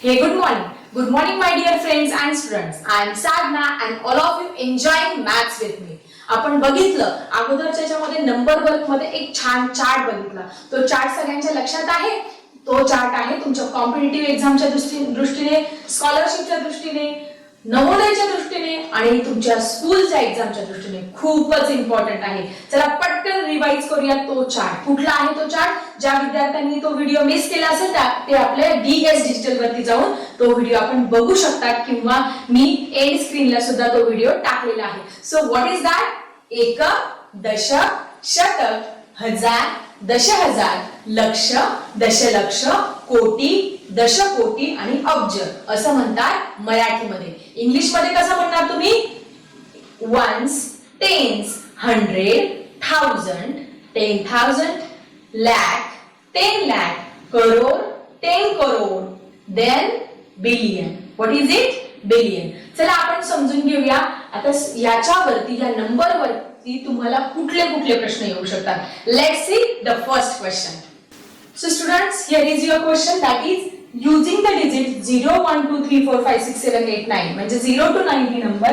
Hey, good morning. Good morning, my dear friends and students. I am Sadhna and all of you enjoying maths with me. आपण बघितलं अगोदरच्या याच्यामध्ये number वर्कमध्ये एक छान chart बघितला तो चार्ट सगळ्यांच्या लक्षात आहे तो चार्ट आहे तुमच्या कॉम्पिटेटिव्ह एक्झामच्या दृष्टी दृष्टीने स्कॉलरशिपच्या दृष्टीने नवोदयच्या दृष्टीने आणि तुमच्या स्कूलच्या एक्झामच्या दृष्टीने खूपच इम्पॉर्टंट आहे. चला पटकन रिवाइज करूया तो चार्ट कुठला आहे तो चार्ट ज्या विद्यार्थ्यांनी तो व्हिडिओ मिस केला असेल त्या ते आपल्या डी एस डिजिटल वरती जाऊन तो व्हिडिओ आपण बघू शकतात किंवा मी एंड स्क्रीनला सुद्धा तो व्हिडिओ टाकलेला आहे. सो व्हॉट इज दॅट एक दशक शतक हजार दश हजार लक्ष दशलक्ष कोटी दश कोटी आणि अब्ज असं म्हणतात मराठीमध्ये. इंग्लिशमध्ये कसं म्हणणार तुम्ही? Ones tens hundred thousand ten thousand lakh ten lakh crore ten crore then billion what is it billion चला आपण समजून घेऊया. आता याच्यावरती या नंबरवरती तुम्हाला कुठले कुठले प्रश्न येऊ शकतात. Let see the first question So students, here is your question that is using the digit 0, 1, 2, 3, 4, 5, 6, 7, 8, 9 म्हणजे झिरो टू नाईन ही नंबर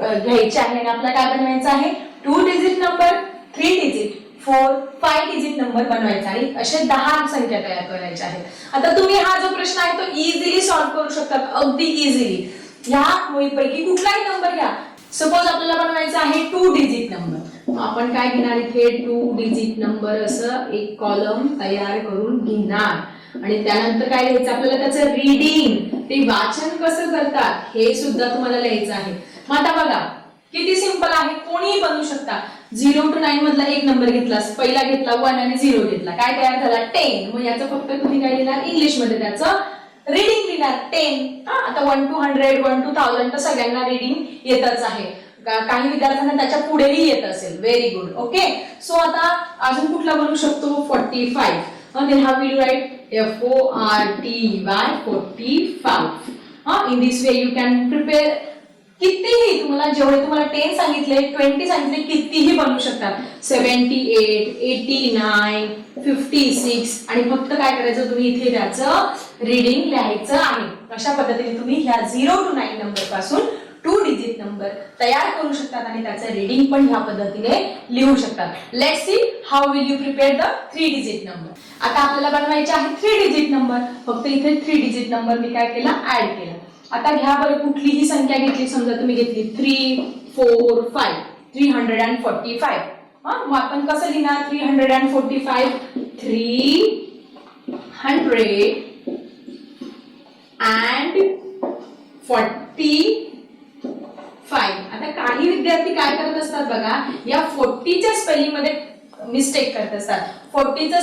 घ्यायचे आहे आणि आपल्याला काय बनवायचं आहे? Two digit number three digit four five digit number बनवायचा आणि असे दहा संख्या तयार करायच्या आहेत. आता तुम्ही हा जो प्रश्न आहे तो इझिली सॉल्व्ह करू शकतात. अगदी इझिली ह्या पैकी कुठलाही नंबर घ्या. सपोज आपल्याला बनवायचा आहे टू डिजिट नंबर आपण काय घेणार इथे? टू डिजिट नंबर असं एक कॉलम तयार करून घेणार. आणि त्यानंतर काय लिहायचं? आपल्याला त्याचं रीडिंग ते वाचन कसं करतात? हे सुद्धा तुम्हाला लिहायचं आहे. मग आता बघा किती सिंपल आहे? कोणीही बनवू शकता. झिरो टू नाईन मधला एक नंबर घेतला पहिला घेतला वन आणि झिरो घेतला. काय तयार झाला? टेन मग याचं फक्त तुम्ही काय लिहिणार? इंग्लिशमध्ये त्याचं रीडिंग लिहिणार टेन आता one two hundred one two thousand तर सगळ्यांना रीडिंग येतच आहे. काही विद्यार्थ्यांना त्याच्या पुढेही येत असेल. व्हेरी गुड ओके सो आता अजून कुठला बनवू शकतो? Forty five then how will write F O R T Y forty five in this way you can prepare कितीही तुम्हाला जेवढे तुम्हाला टेन सांगितले ट्वेंटी सांगितले कितीही बनवू शकतात seventy eight eighty nine fifty six आणि फक्त काय करायचं तुम्ही इथे त्याचं रीडिंग लिहायचं आहे. अशा पद्धतीने तुम्ही ह्या झिरो टू नाईन नंबरपासून टू डिजिट नंबर तयार करू शकतात आणि त्याचं रीडिंग पण ह्या पद्धतीने लिहू शकतात. Let see how will you prepare the three digit number आता आपल्याला बनवायचे आहे थ्री डिजिट नंबर फक्त इथे थ्री डिजिट नंबर मी काय केला? ऍड केला. आता घ्या बरं कुठलीही संख्या घेतली समजा तुम्ही घेतली three four five three hundred and forty five मग आपण कसं लिहिणार? Three hundred and forty five three hundred and forty five आता काही विद्यार्थी काय करत असतात बघा या फोर्टीच्या स्पेलिंगमध्ये मिस्टेक करत असतात. फोर्टीचं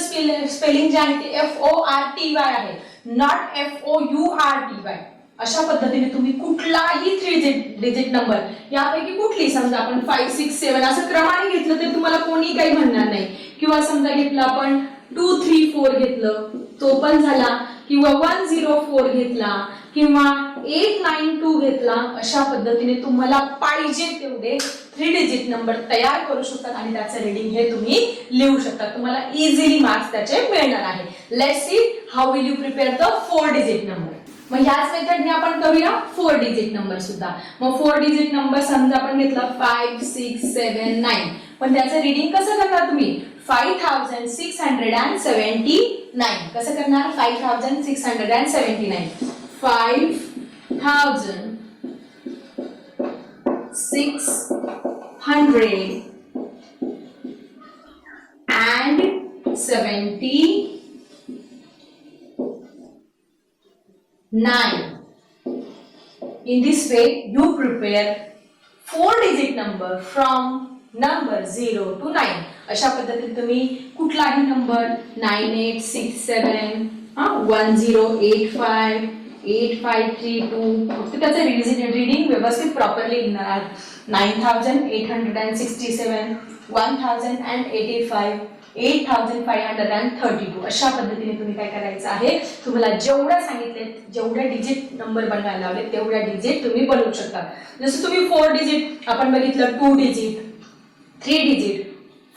स्पेलिंग जे आहे ते F O R T Y आहे not F O U R T Y अशा पद्धतीने तुम्ही कुठलाही थ्री डिजिट नंबर यापैकी कुठली समजा आपण फाईव्ह सिक्स सेवन असं क्रमाने घेतलं तर तुम्हाला कोणी काही म्हणणार नाही. किंवा समजा घेतलं आपण टू थ्री फोर घेतलं तो पण झाला. किंवा वन झिरो फोर घेतला. किंवा एट नाईन टू घेतला. अशा पद्धतीने तुम्हाला पाहिजे तेवढे थ्री डिजिट नंबर तयार करू शकतात आणि त्याचं रिडिंग हे तुम्ही लिहू शकता तुम्हाला इझिली मार्क्स त्याचे मिळणार आहे. Let see how will you prepare the four digit number मग ह्याच मेथडने आपण करूया फोर डिजिट नंबर सुद्धा. मग फोर डिजिट नंबर समजा आपण घेतला फाईव्ह सिक्स सेवन नाईन पण त्याचं रीडिंग कसं करणार तुम्ही? Five thousand six hundred and seventy nine कसं करणार? Five thousand six hundred and seventy nine five thousand six hundred and seventy 9. In this way, you prepare 4 digit number from number 0 to 9. अशा पद्धतीने तुम्ही कुठलाही number nine eight six seven one zero eight five eight five three two फक्त त्याचं reading व्यवस्थित properly लिहिणार nine thousand eight hundred and sixty seven one thousand and eighty five eight thousand five hundred and thirty two अशा पद्धतीने तुम्ही काय करायचं आहे? तुम्हाला जेवढ्या सांगितले जेवढ्या डिजिट नंबर बनवायला लावले तेवढ्या डिजिट तुम्ही बनवू शकता. जसं तुम्ही फोर डिजिट आपण बघितलं two digit three digit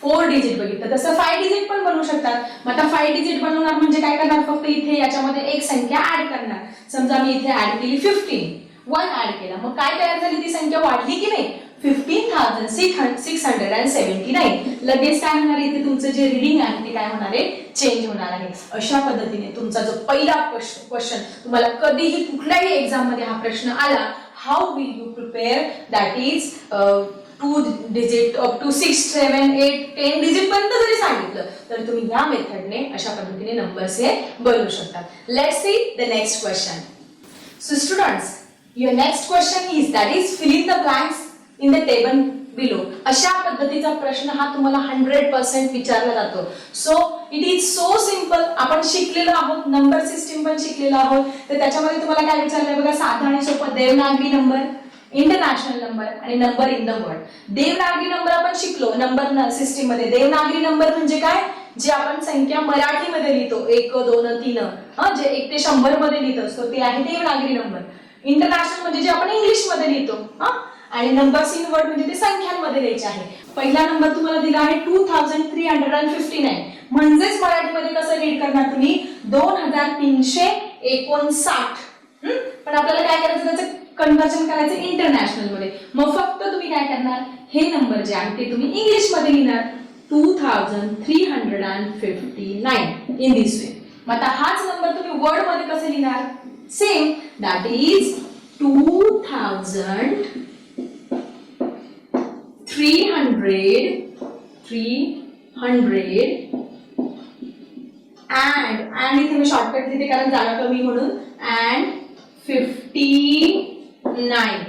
four digit बघितलं तसं फाय डिजिट पण बनवू शकतात मग आता फाय डिजिट बनवणार म्हणजे काय करणार? फक्त इथे याच्यामध्ये एक संख्या ऍड करणार. समजा मी इथे ऍड केली फिफ्टीन वन ऍड केला. मग काय तयार झाली ती संख्या वाढली की नाही? Fifteen thousand six six hundred and seventy nine लगेच काय होणार इथे तुमचं जे रिडिंग आहे ते काय होणार आहे? चेंज होणार आहे. अशा पद्धतीने तुमचा जो पहिला क्वेश्चन तुम्हाला कधीही कुठल्याही एक्झाममध्ये हा प्रश्न आला how will you prepare that is two digit up to six seven eight ten digit पर्यंत जरी सांगितलं तर तुम्ही या मेथडने अशा पद्धतीने नंबर्स हे बनवू शकता. Let see the next question so students your next question is that is filling the blanks in the table below अशा पद्धतीचा प्रश्न हा तुम्हाला हंड्रेड पर्सेंट विचारला जातो. So it is so simple आपण शिकलेलो आहोत नंबर सिस्टीम पण शिकलेलो आहोत. तर त्याच्यामध्ये तुम्हाला काय विचारलंय बघा साधा आणि सोपं. देवनागरी नंबर इंटरनॅशनल नंबर आणि number in the world Devanagari number आपण शिकलो नंबर सिस्टीममध्ये. देवनागरी नंबर म्हणजे काय? जे आपण संख्या मराठीमध्ये लिहितो. एक दोन तीन. हा जे एक ते शंभरमध्ये लिहित असतो ते आहे देवनागरी नंबर इंटरनॅशनल म्हणजे जे आपण इंग्लिशमध्ये लिहितो. हा? आणि नंबर्स इन वर्ड म्हणजे ते संख्यांमध्ये द्यायचे आहे. पहिला नंबर तुम्हाला दिला आहे two thousand three hundred and fifty nine म्हणजेच मराठीमध्ये कसं रीड करणार तुम्ही? दोन हजार तीनशे एकोणसाठ. पण आपल्याला काय करायचं? त्याचं कन्व्हर्जन करायचं इंटरनॅशनलमध्ये मग फक्त तुम्ही काय करणार? हे नंबर जे आहे ते तुम्ही इंग्लिशमध्ये लिहिणार. Two thousand three hundred and fifty nine in this way मग आता हाच नंबर तुम्ही वर्डमध्ये कसे लिहिणार? Same that is two thousand three hundred three hundred and and इथे मी शॉर्टकट घेते कारण जागा कमी म्हणून अँड फिफ्टी नाईन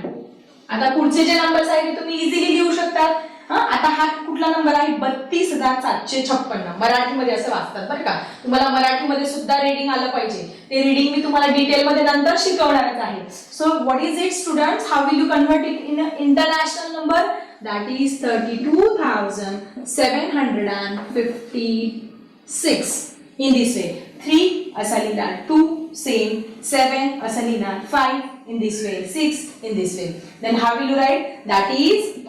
आता पुढचे जे नंबर्स आहेत ते तुम्ही इझिली लिहू शकतात आता हा कुठला नंबर आहे? बत्तीस हजार सातशे छप्पन्न मराठीमध्ये असं वाचतात बरं का. तुम्हाला मराठीमध्ये सुद्धा रिडिंग आलं पाहिजे. ते रिडिंग मी तुम्हाला डिटेलमध्ये नंतर शिकवणारच आहे. So what is it student how will you convert it in international number that is 32,756 in this way 3 asali that 2 same 7 asali that 5 in this way 6 in this way. Then how will you write? That is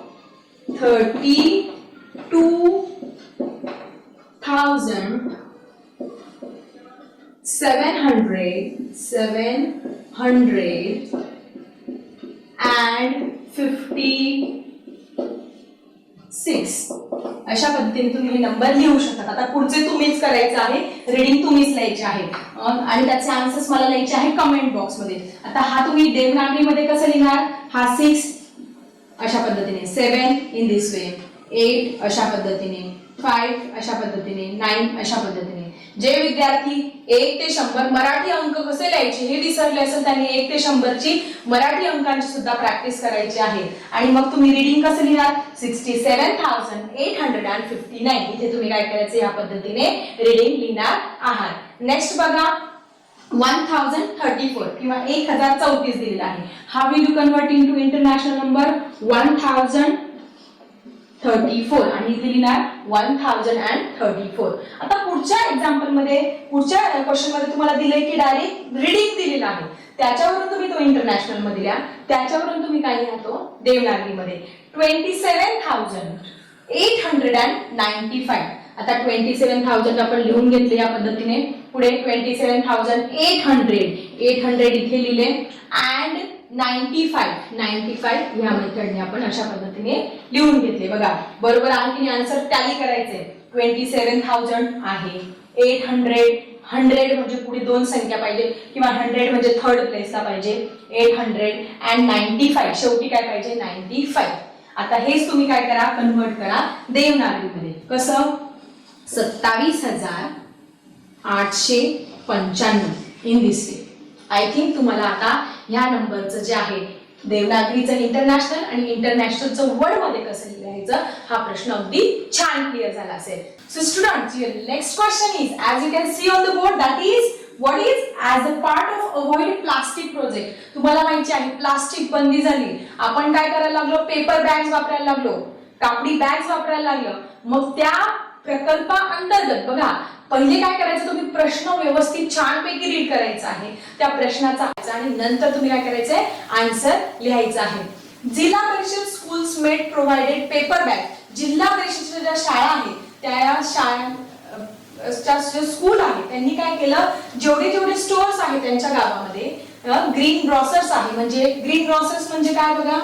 32,000 700 700 and 50 six. अशा पद्धतीने तुम्ही number लिहू शकता. आता पुढचे तुम्हीच करायचं आहे. रिडिंग तुम्हीच लिहायचे आहे. आणि त्याचे आन्सर्स मला लिहायचे आहे कमेंट बॉक्समध्ये. आता हा तुम्ही देवनागरीमध्ये कसं लिहिणार? हा सिक्स अशा पद्धतीने. Seven in this way at अशा पद्धतीने. फाईव्ह अशा पद्धतीने. नाईन अशा पद्धतीने. जे विद्यार्थी एक ते शंभर मराठी अंक कसे लिहायचे हे विसरले असेल त्यांनी एक ते शंभरची मराठी अंकांची सुद्धा प्रॅक्टिस करायची आहे. आणि मग तुम्ही रिडिंग कसं लिहिणार sixty seven thousand eight hundred and fifty nine इथे तुम्ही काय करायचं? या पद्धतीने रिडिंग लिहिणार आहात. नेक्स्ट बघा वन थाउजंड थर्टी फोर किंवा एक हजार चौतीस दिलेला आहे. How will you convert into international number one thousand thirty four आणि इथे लिहिणार one thousand and thirty four आता पुढच्या एक्झाम्पलमध्ये पुढच्या क्वेश्चनमध्ये तुम्हाला दिले की डायरेक्ट रिडिंग दिलेलं आहे. त्याच्यावरून तुम्ही तो इंटरनॅशनलमध्ये लिहा. त्याच्यावरून तुम्ही काय लिहातो देवनागरीमध्ये. Twenty seven thousand eight hundred and ninety five आता ट्वेंटी सेव्हन थाउजंड आपण लिहून घेतले या पद्धतीने. पुढे twenty seven thousand eight hundred eight hundred इथे लिहिले. And ninety five ninety five ह्या मेथडने आपण अशा पद्धतीने लिहून घेतले. बघा बरोबर आणखी आन्सर टॅली करायचे. ट्वेंटी सेव्हन थाउजंड आहे. एट हंड्रेड हंड्रेड म्हणजे पुढे दोन संख्या पाहिजे किंवा हंड्रेड म्हणजे थर्ड प्लेसला पाहिजे. Eight hundred and ninety five शेवटी काय पाहिजे? नाईन्टी फाईव्ह आता हेच तुम्ही काय करा? कन्वर्ट करा. देवनागरीमध्ये. कसं? सत्तावीस हजार आठशे पंच्याण्णव. In this way I think तुम्हाला आता ह्या नंबरचं जे आहे देवनागरीचं इंटरनॅशनल आणि इंटरनॅशनलचं वर्डमध्ये कसं लिहायचं हा प्रश्न अगदी छान क्लिअर झाला असेल. So student your next question is as you can see on the board that is what is as a part of avoid plastic project तुम्हाला माहिती आहे प्लास्टिक बंदी झाली. आपण काय करायला लागलो? पेपर बॅग्स वापरायला लागलो. कापडी बॅग्स वापरायला लागलो. मग त्या प्रकल्पा अंतर्गत बघा पहिले काय करायचं तुम्ही प्रश्न व्यवस्थित छानपैकी रीड करायचा आहे. त्या प्रश्नाचा आणि नंतर तुम्ही काय करायचंय? आन्सर लिहायचं आहे. Zilla Parishad schools made provided paper bag जिल्हा परिषदेच्या ज्या शाळा आहेत त्या शाळा स्कूल आहे त्यांनी काय केलं? जेवढे जेवढे स्टोअर्स आहेत त्यांच्या गावामध्ये ग्रीन ग्रॉसर्स आहे. म्हणजे ग्रीन ग्रॉसर्स म्हणजे काय बघा?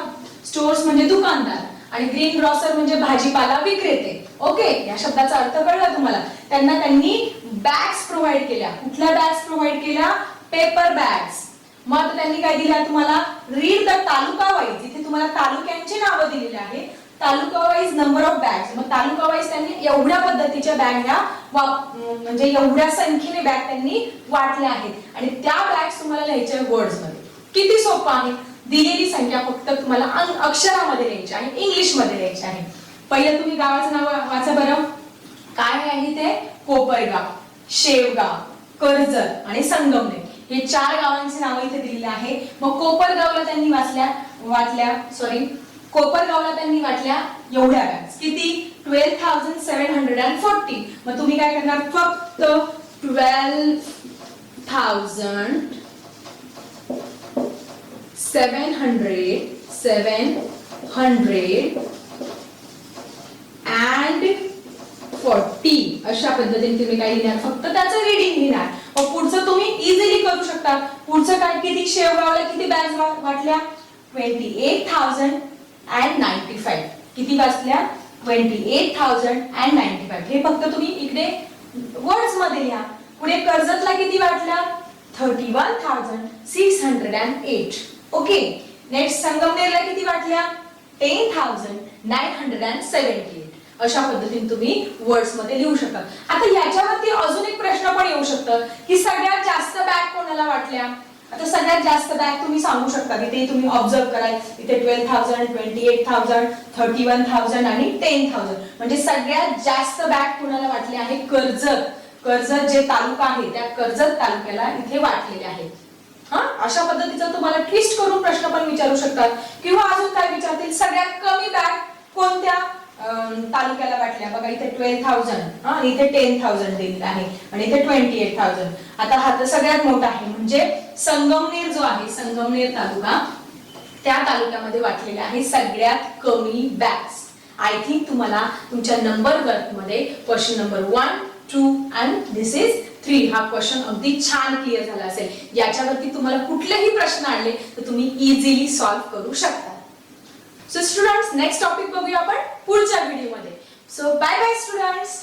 स्टोअर्स म्हणजे दुकानदार. आणि ग्रीन ग्रॉसर म्हणजे भाजीपाला विक्रेते. ओके या शब्दाचा अर्थ कळला तुम्हाला. त्यांना त्यांनी बॅग्स प्रोव्हाइड केल्या. कुठल्या बॅग्स प्रोव्हाइड केल्या? पेपर बॅग्स मग आता त्यांनी काय दिलं तुम्हाला? रीड द तालुका वाईज इथे तुम्हाला तालुक्यांची नावं दिलेली आहे taluka wise number of bags मग तालुका वाईज त्यांनी एवढ्या पद्धतीच्या बॅग ह्या वाप- म्हणजे एवढ्या संख्येने बॅग त्यांनी वाटल्या आहेत. आणि त्या बॅग्स तुम्हाला लिहायच्या वर्ड्समध्ये. किती सोपं आहे? दिलेली संख्या फक्त तुम्हाला अक्षरामध्ये लिहायची आहे इंग्लिशमध्ये लिहायची आहे. पहिलं तुम्ही गावाचं नाव वाचा बरं. काय आहे ते? कोपरगाव शेवगाव कर्जत आणि संगमनेर. हे चार गावांची नावं इथे दिलेली आहे. मग कोपरगावला त्यांनी वाचल्या वाटल्या सॉरी कोपरगावला त्यांनी वाटल्या एवढ्या बॅग्स किती? Twelve thousand seven hundred and forty मग तुम्ही काय करणार? फक्त twelve thousand seven hundred seven hundred and forty अशा पद्धतीने तुम्ही काय लिहिणार फक्त त्याचं रीडिंग लिहिणार मग पुढचं तुम्ही इझिली करू शकता. पुढचं काय? किती शेवगावला किती बॅग्स वाटल्या? Twenty eight thousand and ninety five किती वाचल्या? Twenty eight thousand and ninety five हे फक्त तुम्ही इकडे वर्ड्समध्ये लिहा. पुढे कर्जतला किती वाटल्या? Thirty one thousand six hundred and eight okay next संगमनेरला किती वाटल्या? Ten thousand nine hundred and seventy eight अशा पद्धतीने तुम्ही वर्ड्समध्ये लिहू शकता. आता याच्यावरती अजून एक प्रश्न पण येऊ शकतं की सगळ्यात जास्त बॅग कोणाला वाटल्या? आता सगळ्यात जास्त बॅग तुम्ही सांगू शकता की ते तुम्ही ऑब्झर्व कराल. इथे twelve thousand twenty eight thousand thirty one thousand आणि टेन थाउजंड म्हणजे सगळ्यात जास्त बॅग कोणाला वाटले आहे? कर्जत. कर्जत जे तालुका आहे त्या कर्जत तालुक्याला इथे वाटलेले आहे. हा? अशा पद्धतीचा तुम्हाला ट्विस्ट करून प्रश्न पण विचारू शकतात. किंवा अजून काय विचारतील? सगळ्यात कमी बॅग कोणत्या तालुक्याला वाटल्या? बघा इथे ट्वेल्व थाउजंड आणि इथे टेन थाउजंड दिलेलं आहे. आणि इथे ट्वेंटी एट थाउजंड आता हा तर सगळ्यात मोठा आहे. म्हणजे संगमनेर जो आहे संगमनेर तालुका त्या तालुक्यामध्ये वाटलेले आहे सगळ्यात कमी बॅग्स आय थिंक तुम्हाला तुमच्या नंबरमध्ये question number one two and this is three हा क्वेश्चन अगदी छान क्लिअर झाला असेल. याच्यावरती तुम्हाला कुठलेही प्रश्न आणले तर तुम्ही इझिली सॉल्व्ह करू शकता. सो स्टुडंट्स नेक्स्ट टॉपिक बघूया आपण पुढच्या व्हिडिओमध्ये सो बाय बाय स्टुडंट्स